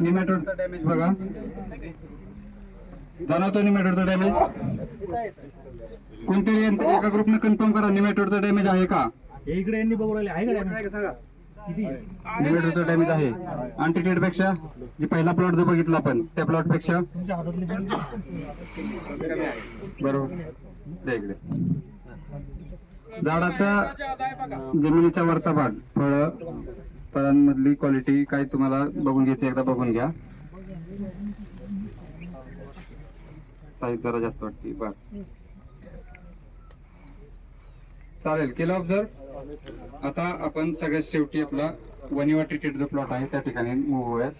निमॅटोडचा damage बघा. जाणवतो निमॅटोडचा damage कोणतरी एका ग्रुपने कन्फर्म करा निमॅटोडचा डॅमेज आहे का? इकडे यांनी बघू राहिले. आहे का डॅमेज आहे. अनट्रीटेडपेक्षा जे पहिला प्लॉट जो बघितला आपण त्या प्लॉटपेक्षा. बरोबर. इकडे. झाडाचा जमिनीच्या वरचा भाग फळ. फळांमधली क्वालिटी काय तुम्हाला बघून घ्यायची एकदा बघून घ्या. साईज जरा जास्त वाटते बर. चालेल केलं ऑब्झर्व आता आपण सगळ्यात शेवटी आपला वनिवा ट्रीटेड जो प्लॉट आहे त्या ठिकाणी मूव होऊयात.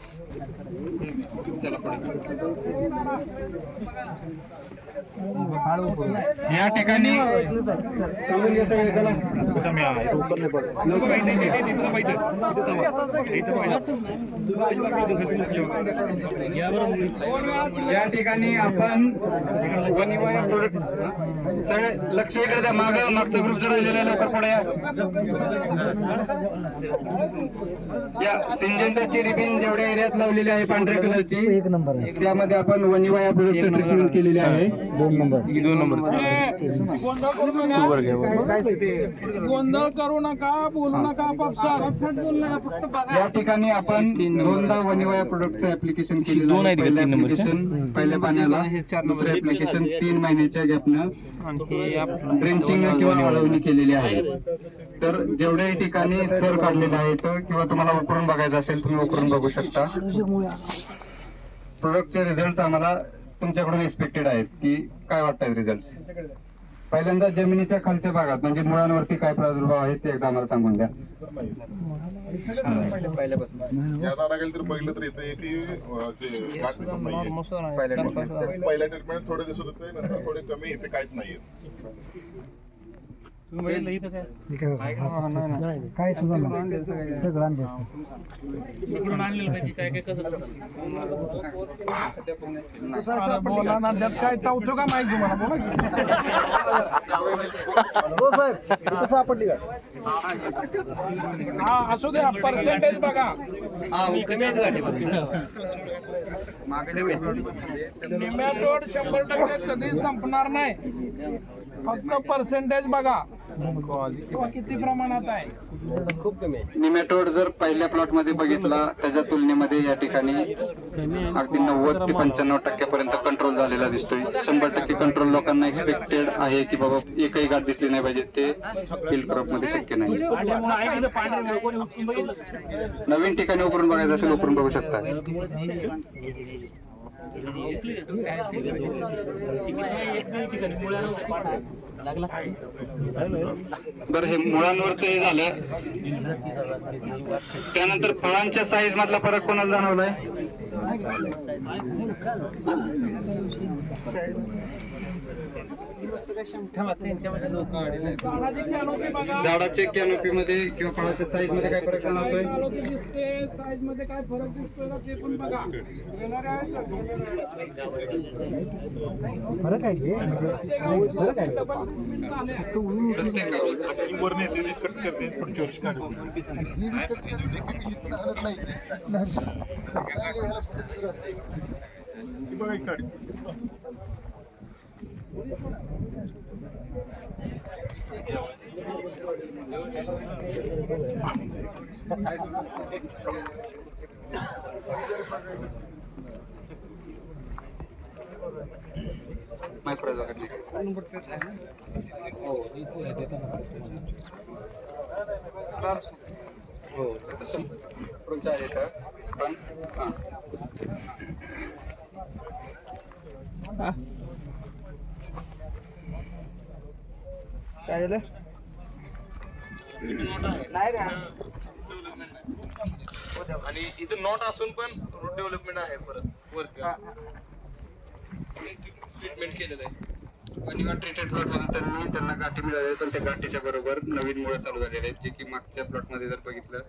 या ठिकाणी या ठिकाणी आपण वनिवा या प्रोडक्ट सगळे लक्ष इकडे द्या माग मागचा ग्रुप जर राहिलेला लवकर पुढे या. या सिंजेंटाची रिबिन जेवढ्या एरियात लावलेली आहे पांढऱ्या कलरची एक नंबर त्यामध्ये आपण वनिवाया प्रोडक्ट ट्रीटमेंट केलेली आहे. दोन नंबर. दोन नंबर. गोंधळ करू नका. बोलू नका या ठिकाणी आपण दोनदा वनिवाया प्रोडक्टचं ऍप्लिकेशन केलेलं आहे. पहिलं ऍप्लिकेशन पहिल्या पाण्याला. दुसरं ऍप्लिकेशन तीन महिन्याच्या गॅपनं ड्रेंचिंग किंवा वाळवणी केलेली आहे. तर जेवढ्याही ठिकाणी थर काढलेले आहेत किंवा तुम्हाला उकरून बघायचं असेल तुम्ही उकरून बघू शकता. प्रोडक्टचे रिझल्ट आम्हाला तुमच्याकडून एक्सपेक्टेड आहेत. की काय वाटतात रिझल्ट पहिल्यांदा जमिनीच्या खालच्या भागात म्हणजे मुळांवरती काय प्रादुर्भाव आहेत ते एकदा आम्हाला सांगून द्या. या झाडा गेलं तर पहिलं तर गाठ दिसत नाहीये. पहिल्या ट्रीटमेंट थोडे दिसत होते नंतर थोडे कमी इथे काहीच नाहीये. काय? सगळं आणलेलं पाहिजे काय काय कसं कसं बोला ना त्यात काय चावतो का माहिती तुम्हाला? बोला हा असू द्या पर्सेंटेज बघा. निमॅटोड शंभर टक्के कधी संपणार नाही. फक्त पर्सेंटेज बघा. किती प्रमाणात आहे? निमॅटोड जर पहिल्या प्लॉटमध्ये बघितला त्याच्या तुलनेमध्ये या ठिकाणी अगदी नव्वद ते पंच्याण्णव टक्क्यापर्यंत कंट्रोल झालेला दिसतोय. शंभर टक्के कंट्रोल लोकांना एक्सपेक्टेड आहे की बाबा एकही गाठ दिसली नाही पाहिजे ते फिल्ड क्रॉपमध्ये शक्य नाही. नवीन ठिकाणी उकरून बघायचं असेल उकरून बघू शकता. बरं हे मुळांवरच हे झालं. त्यानंतर फळांच्या साईज मधला फरक कोणाला जाणवलाय? झाडाच्या कॅनोपी मध्ये किंवा फळाच्या साईजमध्ये काय फरक जाणवतोय? साईजमध्ये काय फरक दिसतोय ते पण बघा. येणाऱ्या फरक आहे फरक पुढच्या औषध मायक्रोजा हो तसं तुमच्या आहे का पण हां. काय झालं आणि इथं नॉट असून पण रूट डेव्हलपमेंट आहे परत वरती. ट्रीटमेंट केलेलं आहे. अनिवा ट्रीटेड प्लॉटमध्ये त्यांनी त्यांना गाठी मिळाल्या पण त्या गाठीच्या बरोबर नवीन मुळे चालू झालेले आहेत जे की मागच्या प्लॉटमध्ये जर बघितलं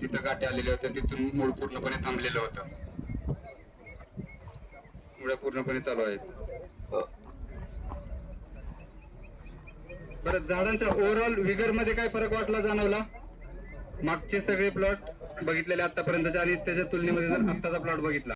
तिथं गाठी आलेल्या होत्या तिथून मूळ पूर्णपणे थांबलेलं होतं. मुळे पूर्णपणे चालू आहेत. बरं झाडांचा ओव्हरऑल विगरमध्ये काय फरक वाटला जाणवला? मागचे सगळे प्लॉट बघितलेले आतापर्यंतचे आणि त्याच्या तुलनेमध्ये जर आत्ताचा प्लॉट बघितला.